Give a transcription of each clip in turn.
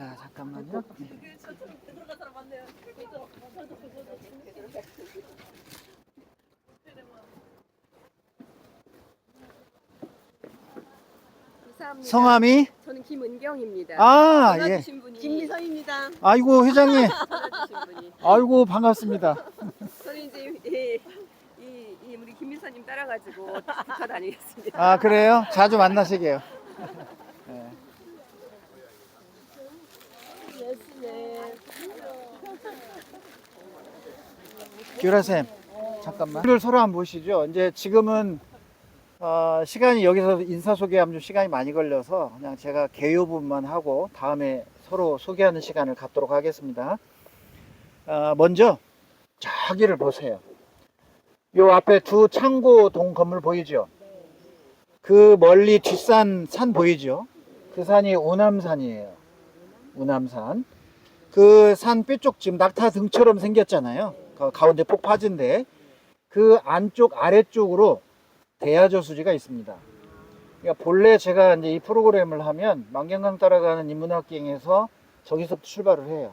자, 잠깐만요. 감사합니다. 성함이? 저는 김은경입니다. 아, 전화 예. 주신 분이 김미서입니다. 아이고, 회장님. 전화 주신 분이. 아이고, 반갑습니다. 저는 이제 이, 이, 이 우리 김미서님 따라가지고 붙어 다니겠습니다. 아, 그래요? 자주 만나시게요. 네. 규라쌤, 잠깐만. 이걸 서로 한번 보시죠. 이제 지금은 어, 시간이 여기서 인사 소개하면 좀 시간이 많이 걸려서 그냥 제가 개요분만 하고 다음에 서로 소개하는 시간을 갖도록 하겠습니다. 어, 먼저 저기를 보세요. 요 앞에 두 창고 동 건물 보이죠? 그 멀리 뒷산 산 보이죠? 그 산이 우남산이에요. 우남산. 그산 삐쪽 지금 낙타 등처럼 생겼잖아요. 그 가운데 폭 파진데 그 안쪽 아래쪽으로 대야저 수지가 있습니다. 그러니까 본래 제가 이제 이 프로그램을 하면 만경강 따라가는 인문학기행에서 저기서부터 출발을 해요.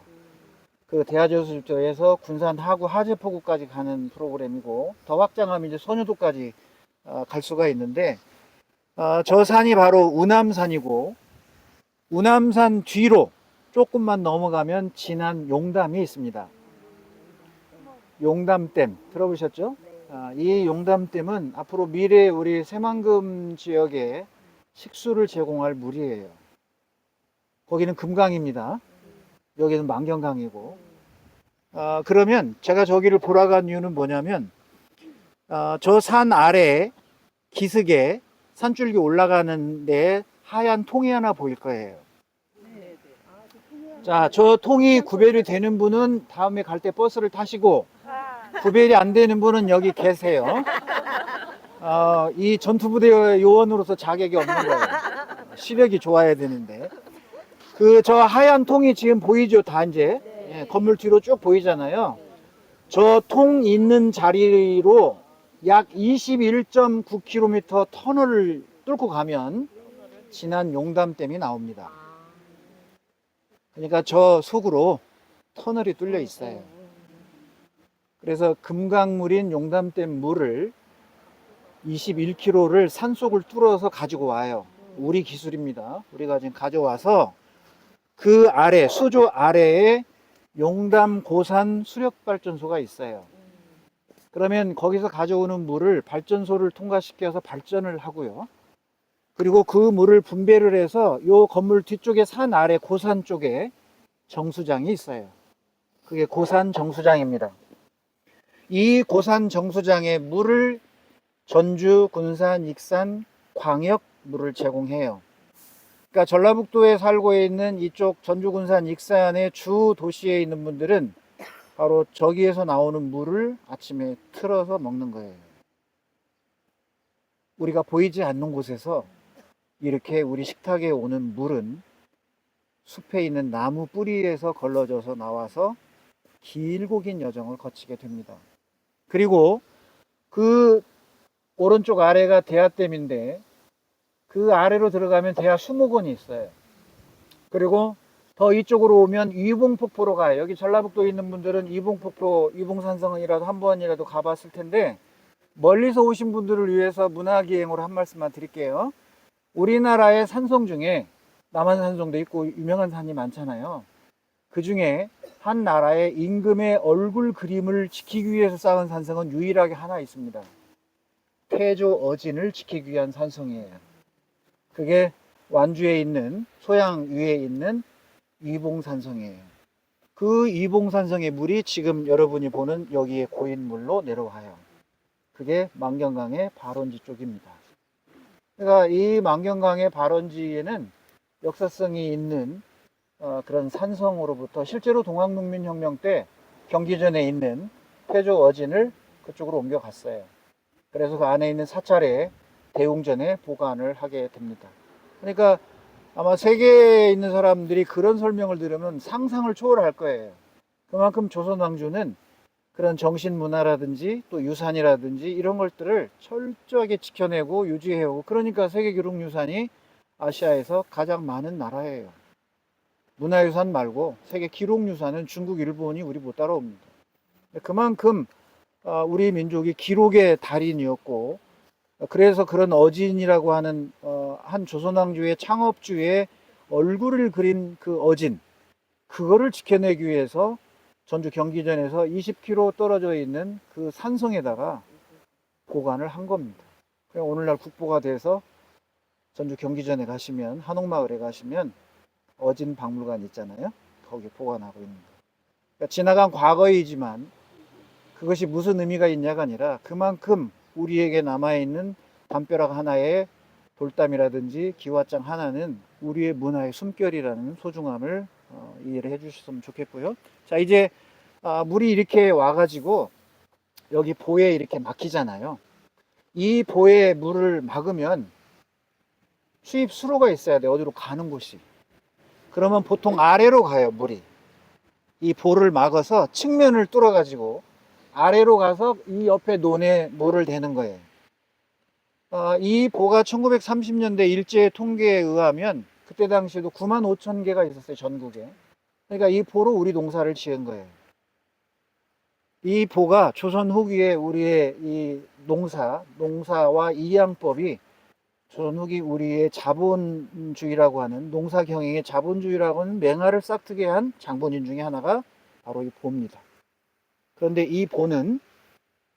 그 대하저수지에서 군산 하구 하제포구까지 가는 프로그램이고 더 확장하면 이제 선유도까지 어, 갈 수가 있는데 어, 저 산이 바로 우남산이고 우남산 뒤로 조금만 넘어가면 진안 용담이 있습니다. 용담댐 들어보셨죠? 아, 이 용담댐은 앞으로 미래 우리 새만금 지역에 식수를 제공할 물이에요. 거기는 금강입니다. 여기는 만경강이고. 아, 그러면 제가 저기를 보러 간 이유는 뭐냐면 아, 저 산 아래에 기슭에 산줄기 올라가는 데 하얀 통이 하나 보일 거예요. 자, 저 통이 구별이 되는 분은 다음에 갈 때 버스를 타시고 구별이 안 되는 분은 여기 계세요. 어, 이 전투부대 요원으로서 자격이 없는 거예요. 시력이 좋아야 되는데. 그 저 하얀 통이 지금 보이죠? 다 이제 예, 건물 뒤로 쭉 보이잖아요. 저 통 있는 자리로 약 21.9km 터널을 뚫고 가면 진안 용담댐이 나옵니다. 그러니까 저 속으로 터널이 뚫려 있어요. 그래서 금강물인 용담댐 물을 21km를 산속을 뚫어서 가지고 와요. 우리 기술입니다. 우리가 지금 가져와서 그 아래, 수조 아래에 용담 고산 수력 발전소가 있어요. 그러면 거기서 가져오는 물을 발전소를 통과시켜서 발전을 하고요. 그리고 그 물을 분배를 해서 요 건물 뒤쪽에 산 아래 고산 쪽에 정수장이 있어요. 그게 고산 정수장입니다. 이 고산 정수장에 물을 전주, 군산, 익산, 광역 물을 제공해요. 그러니까 전라북도에 살고 있는 이쪽 전주, 군산, 익산의 주 도시에 있는 분들은 바로 저기에서 나오는 물을 아침에 틀어서 먹는 거예요. 우리가 보이지 않는 곳에서 이렇게 우리 식탁에 오는 물은 숲에 있는 나무 뿌리에서 걸러져서 나와서 길고 긴 여정을 거치게 됩니다. 그리고 그 오른쪽 아래가 대하댐인데 그 아래로 들어가면 대하 수목원이 있어요. 그리고 더 이쪽으로 오면 이봉폭포로 가요. 여기 전라북도에 있는 분들은 이봉폭포, 이봉산성이라도 한 번이라도 가봤을 텐데 멀리서 오신 분들을 위해서 문화기행으로 한 말씀만 드릴게요. 우리나라의 산성 중에 남한산성도 있고 유명한 산이 많잖아요. 그 중에 한 나라의 임금의 얼굴 그림을 지키기 위해서 쌓은 산성은 유일하게 하나 있습니다. 태조 어진을 지키기 위한 산성이에요. 그게 완주에 있는 소양 위에 있는 이봉산성이에요. 그 이봉산성의 물이 지금 여러분이 보는 여기에 고인 물로 내려와요. 그게 만경강의 발원지 쪽입니다. 그러니까 이 만경강의 발원지에는 역사성이 있는 어, 그런 산성으로부터 실제로 동학농민혁명 때 경기전에 있는 태조 어진을 그쪽으로 옮겨갔어요. 그래서 그 안에 있는 사찰에 대웅전에 보관을 하게 됩니다. 그러니까 아마 세계에 있는 사람들이 그런 설명을 들으면 상상을 초월할 거예요. 그만큼 조선 왕조는 그런 정신 문화라든지 또 유산이라든지 이런 것들을 철저하게 지켜내고 유지해오고 그러니까 세계 기록 유산이 아시아에서 가장 많은 나라예요. 문화유산 말고 세계 기록유산은 중국, 일본이 우리 못 따라옵니다. 그만큼 어, 우리 민족이 기록의 달인이었고 어, 그래서 그런 어진이라고 하는 어, 한 조선왕조의 창업주의 얼굴을 그린 그 어진 그거를 지켜내기 위해서 전주 경기전에서 20km 떨어져 있는 그 산성에다가 보관을 한 겁니다. 오늘날 국보가 돼서 전주 경기전에 가시면 한옥마을에 가시면 어진 박물관 있잖아요. 거기 보관하고 있는 거. 그러니까 지나간 과거이지만 그것이 무슨 의미가 있냐가 아니라 그만큼 우리에게 남아있는 담벼락 하나에 돌담이라든지 기와장 하나는 우리의 문화의 숨결이라는 소중함을 어, 이해를 해주셨으면 좋겠고요. 자 이제 아, 물이 이렇게 와가지고 여기 보에 이렇게 막히잖아요. 이 보에 물을 막으면 수입 수로가 있어야 돼 어디로 가는 곳이. 그러면 보통 아래로 가요 물이. 이 보를 막아서 측면을 뚫어가지고 아래로 가서 이 옆에 논에 물을 대는 거예요. 어, 이 보가 1930년대 일제 통계에 의하면 그때 당시에도 9만 5천 개가 있었어요 전국에. 그러니까 이 보로 우리 농사를 지은 거예요. 이 보가 조선 후기에 우리의 이 농사, 농사와 이양법이 후기 우리의 자본주의라고 하는 농사 경영의 자본주의라고 하는 맹아를 싹트게 한 장본인 중에 하나가 바로 이 보입니다. 그런데 이 보는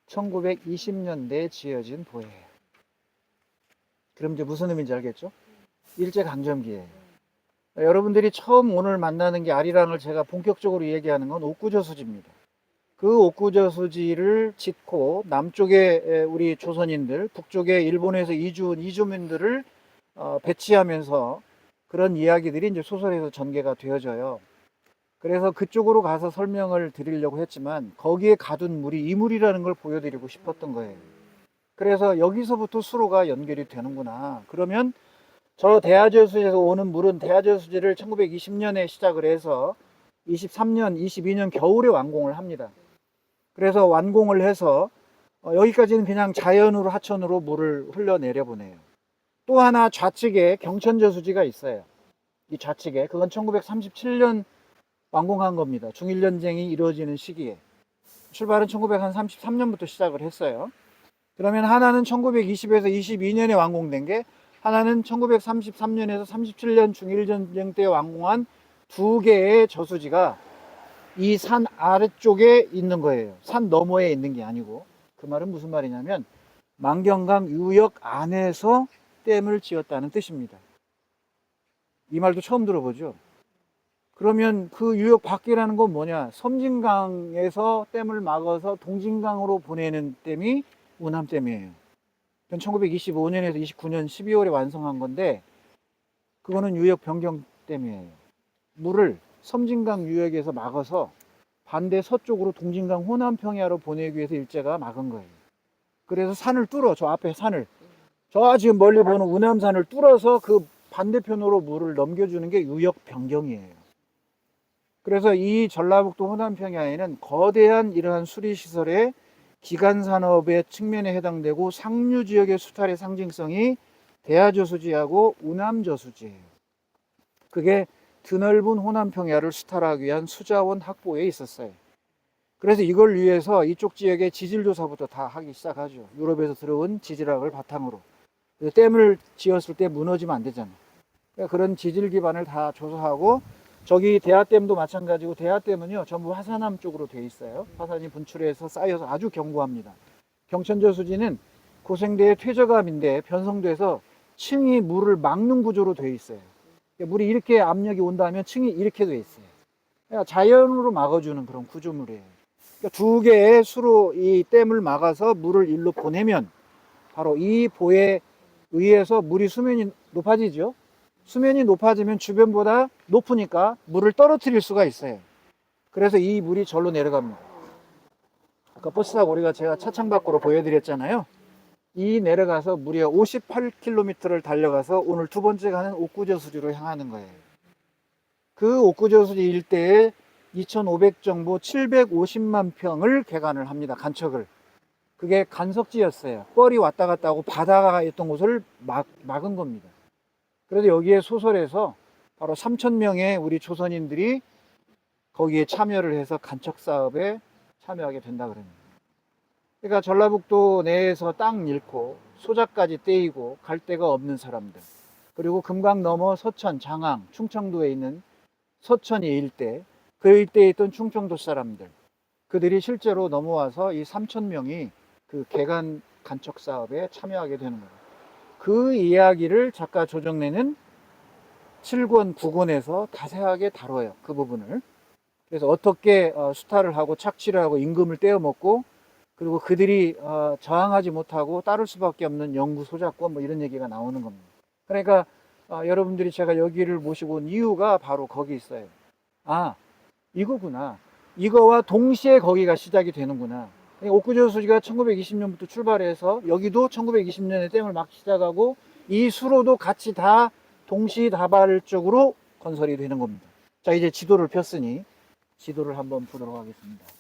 1920년대에 지어진 보예요. 그럼 이제 무슨 의미인지 알겠죠? 일제강점기예요. 여러분들이 처음 오늘 만나는 게 아리랑을 제가 본격적으로 얘기하는 건 옥구저수지입니다. 그 옥구저 수지를 짓고 남쪽에 에, 우리 조선인들, 북쪽에 일본에서 이주 온 이주민들을 어, 배치하면서 그런 이야기들이 이제 소설에서 전개가 되어져요. 그래서 그쪽으로 가서 설명을 드리려고 했지만 거기에 가둔 물이 이 물이라는 걸 보여드리고 싶었던 거예요. 그래서 여기서부터 수로가 연결이 되는구나. 그러면 저 대하저수지에서 오는 물은 대하저수지를 1920년에 시작을 해서 23년, 22년 겨울에 완공을 합니다. 그래서 완공을 해서 어, 여기까지는 그냥 자연으로 하천으로 물을 흘러내려 보내요. 또 하나 좌측에 경천저수지가 있어요. 이 좌측에 그건 1937년 완공한 겁니다. 중일전쟁이 이루어지는 시기에 출발은 1933년부터 시작을 했어요. 그러면 하나는 1920에서 22년에 완공된 게 하나는 1933년에서 37년 중일전쟁 때 완공한 두 개의 저수지가 이 산 아래쪽에 있는 거예요. 산 너머에 있는 게 아니고. 그 말은 무슨 말이냐면 만경강 유역 안에서 댐을 지었다는 뜻입니다. 이 말도 처음 들어보죠. 그러면 그 유역 밖이라는 건 뭐냐? 섬진강에서 댐을 막아서 동진강으로 보내는 댐이 운함댐이에요. 1925년에서 29년 12월에 완성한 건데 그거는 유역 변경댐이에요. 물을 섬진강 유역에서 막아서 반대 서쪽으로 동진강 호남평야로 보내기 위해서 일제가 막은 거예요. 그래서 산을 뚫어 저 앞에 산을 저 지금 멀리 보는 운암산을 뚫어서 그 반대편으로 물을 넘겨주는 게 유역 변경이에요. 그래서 이 전라북도 호남평야에는 거대한 이러한 수리시설의 기간 산업의 측면에 해당되고 상류 지역의 수탈의 상징성이 대하저수지하고 운암저수지예요. 그게 드넓은 호남 평야를 수탈하기 위한 수자원 확보에 있었어요. 그래서 이걸 위해서 이쪽 지역의 지질 조사부터 다 하기 시작하죠. 유럽에서 들어온 지질학을 바탕으로. 댐을 지었을 때 무너지면 안 되잖아요. 그러니까 그런 지질 기반을 다 조사하고 저기 대하댐도 마찬가지고 대하댐은요 전부 화산암 쪽으로 돼 있어요. 화산이 분출해서 쌓여서 아주 견고합니다. 경천저 수지는 고생대의 퇴적암인데 변성돼서 층이 물을 막는 구조로 돼 있어요. 그러니까 물이 이렇게 압력이 온다면 층이 이렇게 돼 있어요. 그러니까 자연으로 막아주는 그런 구조물이에요. 그러니까 두 개의 수로 이 댐을 막아서 물을 일로 보내면 바로 이 보에 의해서 물이 수면이 높아지죠. 수면이 높아지면 주변보다 높으니까 물을 떨어뜨릴 수가 있어요. 그래서 이 물이 절로 내려갑니다. 아까 버스 타고 우리가 제가 차창 밖으로 보여드렸잖아요. 이 내려가서 무려 58km를 달려가서 오늘 두 번째 가는 옥구저수지로 향하는 거예요. 그 옥구저수지 일대에 2,500 정보 750만 평을 개간을 합니다. 간척을. 그게 간석지였어요. 뻘이 왔다 갔다 하고 바다가 있던 곳을 막, 막은 겁니다. 그래서 여기에 소설에서 바로 3천 명의 우리 조선인들이 거기에 참여를 해서 간척 사업에 참여하게 된다 그럽니다. 그러니까 전라북도 내에서 땅 잃고 소작까지 떼이고 갈 데가 없는 사람들 그리고 금강 넘어 서천, 장항, 충청도에 있는 서천이 일대 그 일대에 있던 충청도 사람들 그들이 실제로 넘어와서 이 3천 명이 그 개간 간척 사업에 참여하게 되는 거예요. 그 이야기를 작가 조정래는 7권, 9권에서 자세하게 다뤄요. 그 부분을. 그래서 어떻게 어, 수탈을 하고 착취를 하고 임금을 떼어먹고 그리고 그들이 어, 저항하지 못하고 따를 수밖에 없는 영구 소작권 뭐 이런 얘기가 나오는 겁니다. 그러니까 어, 여러분들이 제가 여기를 모시고 온 이유가 바로 거기 있어요. 아, 이거구나. 이거와 동시에 거기가 시작이 되는구나. 옥구조 수지가 1920년부터 출발해서 여기도 1920년에 댐을 막 시작하고 이 수로도 같이 다 동시다발적으로 건설이 되는 겁니다. 자, 이제 지도를 폈으니 지도를 한번 보도록 하겠습니다.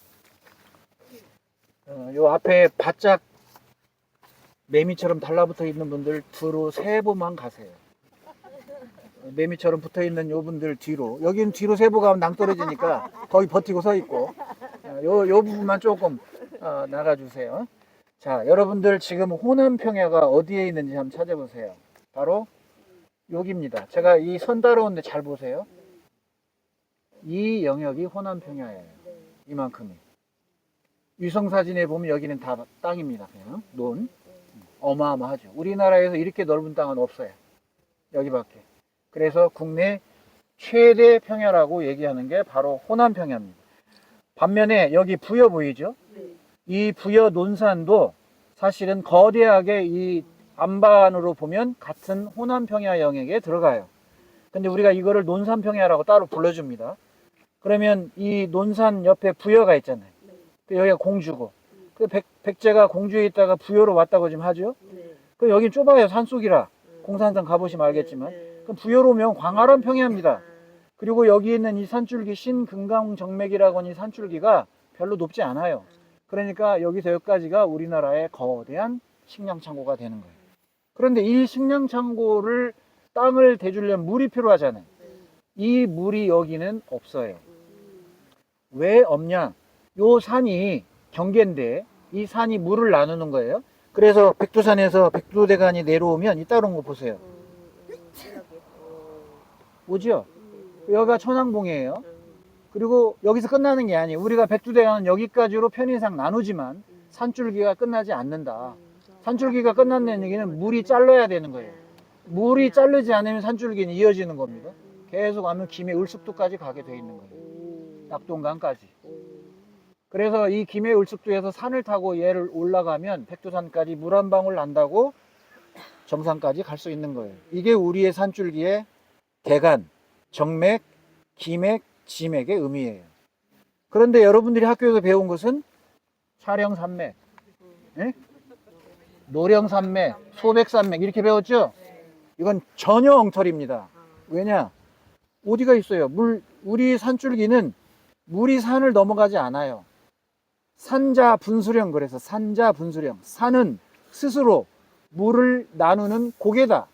어, 요 앞에 바짝 매미처럼 달라붙어 있는 분들 뒤로 세 보만 가세요. 어, 매미처럼 붙어 있는 요 분들 뒤로 여기는 뒤로 세보 가면 낭떨어지니까 거기 버티고 서 있고 어, 요, 요 부분만 조금 어, 나가주세요. 자, 여러분들 지금 호남 평야가 어디에 있는지 한번 찾아보세요. 바로 여기입니다. 제가 이 선 따라오는데 잘 보세요. 이 영역이 호남 평야예요. 이만큼이. 위성 사진에 보면 여기는 다 땅입니다. 그냥 논. 어마어마하죠. 우리나라에서 이렇게 넓은 땅은 없어요. 여기밖에. 그래서 국내 최대 평야라고 얘기하는 게 바로 호남 평야입니다. 반면에 여기 부여 보이죠? 이 부여 논산도 사실은 거대하게 이 안반으로 보면 같은 호남 평야 영역에 들어가요. 근데 우리가 이거를 논산 평야라고 따로 불러줍니다. 그러면 이 논산 옆에 부여가 있잖아요. 그 여기가 공주고, 그 백, 백제가 공주에 있다가 부여로 왔다고 지금 하죠. 그 여기 좁아요 산속이라 공산당 가보시면 알겠지만, 그 부여로 오면 광활한 평야입니다. 그리고 여기 있는 이 산줄기 신금강 정맥이라고 하는 이 산줄기가 별로 높지 않아요. 그러니까 여기서 여기까지가 우리나라의 거대한 식량 창고가 되는 거예요. 그런데 이 식량 창고를 땅을 대주려면 물이 필요하잖아요. 이 물이 여기는 없어요. 왜 없냐? 요 산이 경계인데 이 산이 물을 나누는 거예요. 그래서 백두산에서 백두대간이 내려오면 이 따라온 거 보세요. 오죠? 여기가 천왕봉이에요. 그리고 여기서 끝나는 게 아니에요. 우리가 백두대간은 여기까지로 편의상 나누지만 산줄기가 끝나지 않는다. 산줄기가 끝난다는 얘기는 물이 잘라야 되는 거예요. 물이 자르지 않으면 산줄기는 이어지는 겁니다. 계속 가면 김해 을숙도까지 가게 돼 있는 거예요. 낙동강까지. 그래서 이 김해 을숙도에서 산을 타고 얘를 올라가면 백두산까지 물 한 방울 난다고 정상까지 갈 수 있는 거예요. 이게 우리의 산줄기의 개간, 정맥, 기맥, 지맥의 의미예요. 그런데 여러분들이 학교에서 배운 것은 촬영산맥, 예? 노령산맥, 소백산맥 이렇게 배웠죠? 이건 전혀 엉터리입니다. 왜냐? 어디가 있어요? 물, 우리 산줄기는 물이 산을 넘어가지 않아요. 산자 분수령 그래서 산자 분수령. 산은 스스로 물을 나누는 고개다.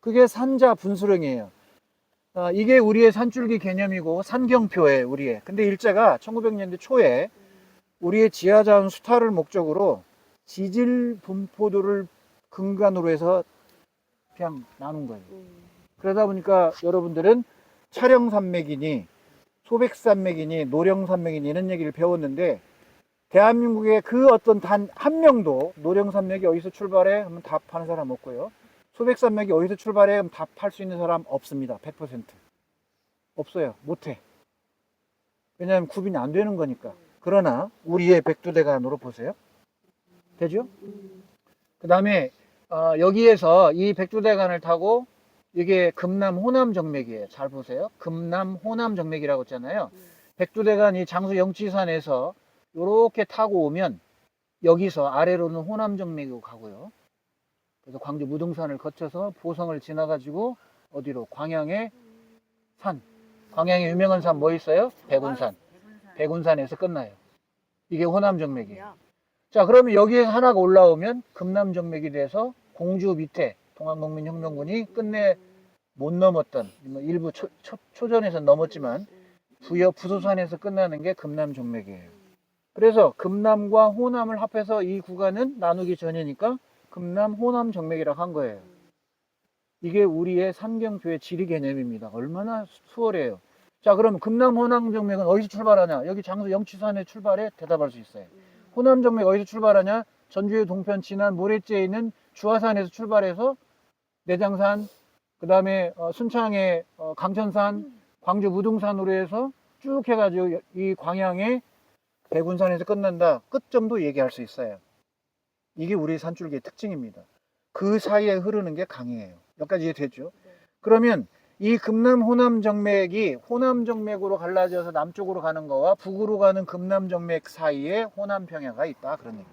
그게 산자 분수령이에요. 어, 이게 우리의 산줄기 개념이고 산경표예요, 우리의. 근데 일제가 1900년대 초에 우리의 지하자원 수탈을 목적으로 지질 분포도를 근간으로 해서 그냥 나눈 거예요. 그러다 보니까 여러분들은 촬영산맥이니 소백산맥이니 노령산맥이니 이런 얘기를 배웠는데 대한민국의 그 어떤 단 한 명도 노령산맥이 어디서 출발해? 하면 답하는 사람 없고요. 소백산맥이 어디서 출발해? 하면 답할 수 있는 사람 없습니다. 100%. 없어요. 못해. 왜냐하면 구분이 안 되는 거니까. 그러나 우리의 백두대간으로 보세요. 되죠? 그 다음에 어, 여기에서 이 백두대간을 타고 이게 금남 호남 정맥이에요. 잘 보세요. 금남 호남 정맥이라고 했잖아요. 백두대간 이 장수 영치산에서 이렇게 타고 오면 여기서 아래로는 호남 정맥으로 가고요. 그래서 광주 무등산을 거쳐서 보성을 지나가지고 어디로 광양의 산. 광양에 유명한 산 뭐 있어요? 백운산. 백운산에서 끝나요. 이게 호남 정맥이에요. 자, 그러면 여기에 하나가 올라오면 금남정맥이 돼서 공주 밑에 동안국민혁명군이 끝내 못 넘었던 뭐 일부 초, 초, 초 전에서 넘었지만 부여 부소산에서 끝나는 게 금남 정맥이에요. 그래서 금남과 호남을 합해서 이 구간은 나누기 전이니까 금남 호남 정맥이라고 한 거예요. 이게 우리의 산경교의 지리 개념입니다. 얼마나 수- 수월해요. 자, 그럼 금남 호남 정맥은 어디서 출발하냐? 여기 장수 영치산에 출발해 대답할 수 있어요. 호남 정맥 어디서 출발하냐? 전주의 동편 지난 모래째에 있는 주화산에서 출발해서 내장산, 그 다음에 순창의 어, 강천산, 광주 무등산으로 해서 쭉 해가지고 이 광양의 대군산에서 끝난다. 끝점도 얘기할 수 있어요. 이게 우리 산줄기의 특징입니다. 그 사이에 흐르는 게 강이에요. 여기까지 이해됐죠? 그러면 이 금남 호남 정맥이 호남 정맥으로 갈라져서 남쪽으로 가는 거와 북으로 가는 금남 정맥 사이에 호남 평야가 있다. 그런 얘기.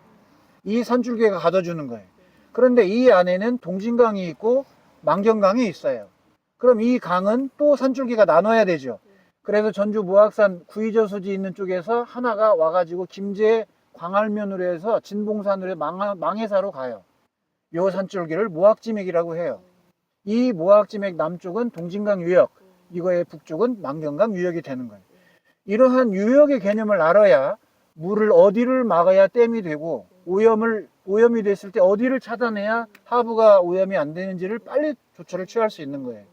이 산줄기가 가둬주는 거예요. 그런데 이 안에는 동진강이 있고 망경강이 있어요. 그럼 이 강은 또 산줄기가 나눠야 되죠. 그래서 전주 무악산 구이저수지 있는 쪽에서 하나가 와가지고 김제 광활면으로 해서 진봉산으로 망해사로 가요. 요 산줄기를 무악지맥이라고 해요. 이 무악지맥 남쪽은 동진강 유역, 이거의 북쪽은 망경강 유역이 되는 거예요. 이러한 유역의 개념을 알아야 물을 어디를 막아야 댐이 되고 오염을 오염이 됐을 때 어디를 차단해야 하부가 오염이 안 되는지를 빨리 조처를 취할 수 있는 거예요.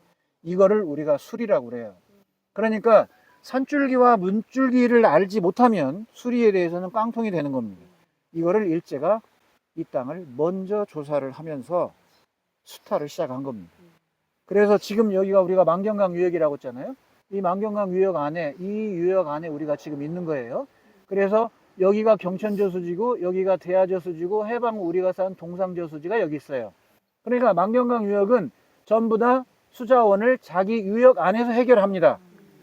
이거를 우리가 수리라고 그래요. 그러니까 산줄기와 문줄기를 알지 못하면 수리에 대해서는 깡통이 되는 겁니다. 이거를 일제가 이 땅을 먼저 조사를 하면서 수탈을 시작한 겁니다. 그래서 지금 여기가 우리가 망경강 유역이라고 했잖아요. 이 망경강 유역 안에 이 유역 안에 우리가 지금 있는 거예요. 그래서 여기가 경천저수지고 여기가 대하저수지고 해방 우리가 산 동상저수지가 여기 있어요. 그러니까 망경강 유역은 전부 다 수자원을 자기 유역 안에서 해결합니다.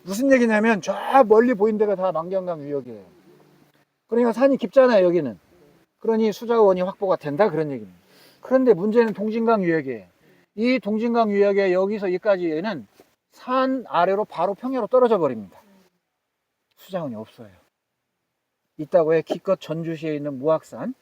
무슨 얘기냐면 저 멀리 보이는 데가 다 망경강 유역이에요. 그러니까 산이 깊잖아요, 여기는. 그러니 수자원이 확보가 된다 그런 얘기입니다. 그런데 문제는 동진강 유역이에요. 이 동진강 유역에 여기서 여기까지는 산 아래로 바로 평야로 떨어져 버립니다. 수자원이 없어요. 있다고 해 기껏 전주시에 있는 무악산.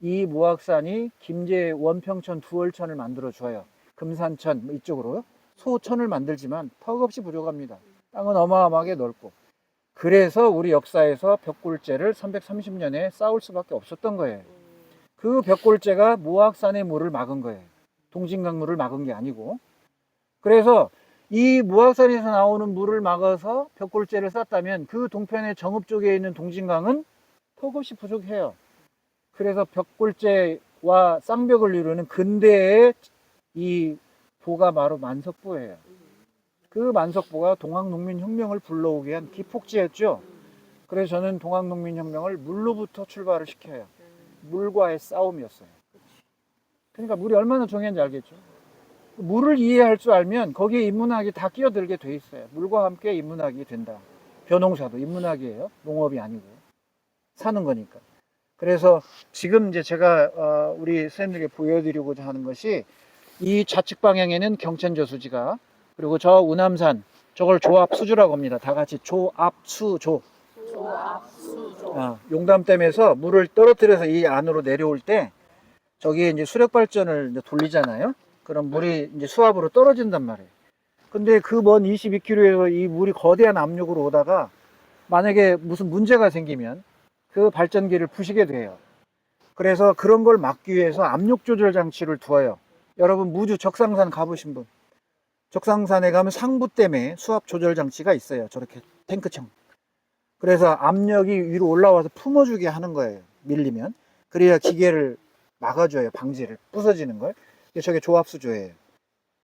이 무악산이 김제 원평천 두월천을 만들어 줘요. 금산천 뭐 이쪽으로 소천을 만들지만 턱없이 부족합니다. 땅은 어마어마하게 넓고. 그래서 우리 역사에서 벽골제를 330년에 쌓을 수밖에 없었던 거예요. 그 벽골제가 무악산의 물을 막은 거예요. 동진강 물을 막은 게 아니고. 그래서 이 무악산에서 나오는 물을 막아서 벽골제를 쌓았다면 그 동편의 정읍 쪽에 있는 동진강은 턱없이 부족해요. 그래서 벽골제와 쌍벽을 이루는 근대의 이 보가 바로 만석보예요. 그 만석보가 동학농민혁명을 불러오게 한 기폭제였죠. 그래서 저는 동학농민혁명을 물로부터 출발을 시켜요. 물과의 싸움이었어요. 그러니까 물이 얼마나 중요한지 알겠죠. 물을 이해할 줄 알면 거기에 인문학이 다 끼어들게 돼 있어요. 물과 함께 인문학이 된다. 벼농사도 인문학이에요. 농업이 아니고 사는 거니까. 그래서 지금 이제 제가 어, 우리 선생님들에게 보여드리고자 하는 것이 이 좌측 방향에는 경천저수지가 그리고 저 우남산 저걸 조합수조라고 합니다. 다 같이 조합수조. 아, 용담댐에서 물을 떨어뜨려서 이 안으로 내려올 때 저기에 이제 수력 발전을 이제 돌리잖아요. 그럼 물이 이제 수압으로 떨어진단 말이에요. 근데 그 먼 22km에서 이 물이 거대한 압력으로 오다가 만약에 무슨 문제가 생기면 그 발전기를 부시게 돼요. 그래서 그런 걸 막기 위해서 압력 조절 장치를 두어요. 여러분 무주 적상산 가보신 분. 적상산에 가면 상부댐에 수압 조절 장치가 있어요. 저렇게 탱크청. 그래서 압력이 위로 올라와서 품어주게 하는 거예요. 밀리면. 그래야 기계를 막아줘요. 방지를. 부서지는 걸. 저게 조합수조예요.